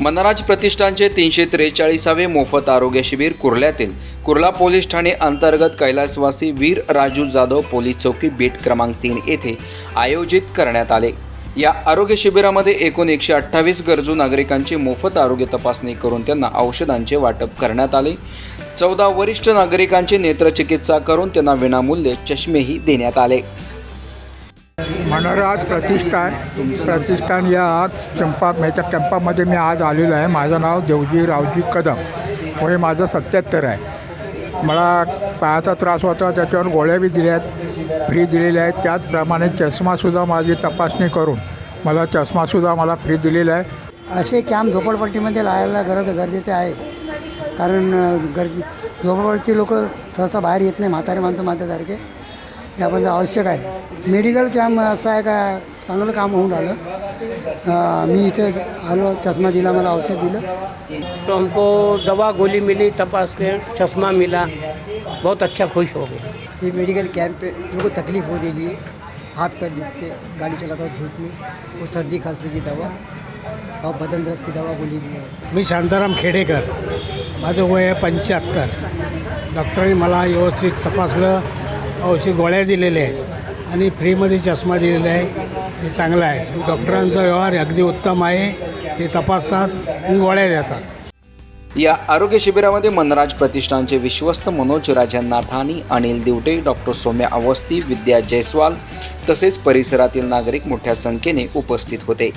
मनराज प्रतिष्ठानचे तीनशे त्रेचाळीसावे मोफत आरोग्य शिबिर कुर्ल्यातील कुर्ला पोलीस ठाणे अंतर्गत कैलासवासी वीर राजू जाधव पोलीस चौकी बीट क्रमांक तीन येथे आयोजित करण्यात आले. या आरोग्य शिबिरामध्ये एकूण एकशे अठ्ठावीस गरजू नागरिकांची मोफत आरोग्य तपासणी करून त्यांना औषधांचे वाटप करण्यात आले. चौदा वरिष्ठ नागरिकांची नेत्रचिकित्सा करून त्यांना विनामूल्य चष्मेही देण्यात आले. मनोराज प्रतिष्ठान प्रतिष्ठान या कॅम्पा ह्याच्या कॅम्पामध्ये मी आज आलेलो आहे. माझं नाव देवजी रावजी कदम. हो, वय माझं सत्याहत्तर आहे. मला पायाचा त्रास होता त्याच्यावर गोळ्या बी दिल्या आहेत फ्री दिलेल्या आहेत. त्याचप्रमाणे चष्मासुद्धा माझी तपासणी करून मला चष्मासुद्धा मला फ्री दिलेला आहे. असे कॅम्प झोपडपट्टीमध्ये लावायला गरज गरजेचे आहे. कारण गर्दी झोपडपट्टी लोक सहसा बाहेर येत नाही म्हातारे माणसं माझ्यासारखे. याबद्दल आवश्यक आहे. मेडिकल कॅम्प असं आहे का? चांगलं काम होऊन राहिलं. मी इथे आलो चष्मा दिला मला औषध दिलं. तो हमको दवा गोली मिली तपास के चश्मा मिला. बहुत अच्छा खुश हो गए। ये मेडिकल कैंप पे मेरे को तकलीफ हो रही है। हाथ पैर दुखते गाड़ी चलाता हूँ धूप में। वो सर्दी खांसी की दवा और बदन दर्द की दवा गोली दी है। मी शांताराम खेडेकर. माझं वय आहे पंच्याहत्तर. डॉक्टरांनी मला व्यवस्थित तपासलं. औषध गोळ्या दिलेल्या आहेत आणि फ्रीमध्ये चष्मा दिलेला आहे. हे चांगलं आहे. डॉक्टरांचा व्यवहार अगदी उत्तम आहे. ते तपासतात गोळ्या देतात. या आरोग्य शिबिरामध्ये मनराज प्रतिष्ठानचे विश्वस्त मनोज राजन नाथानी अनिल दिवटे डॉक्टर सौम्या अवस्थी विद्या जयस्वाल तसेच परिसरातील नागरिक मोठ्या संख्येने उपस्थित होते.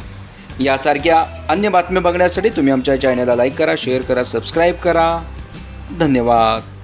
यासारख्या अन्य बातम्या बघण्यासाठी तुम्ही आमच्या चॅनलला लाईक करा शेअर करा सबस्क्राईब करा. धन्यवाद.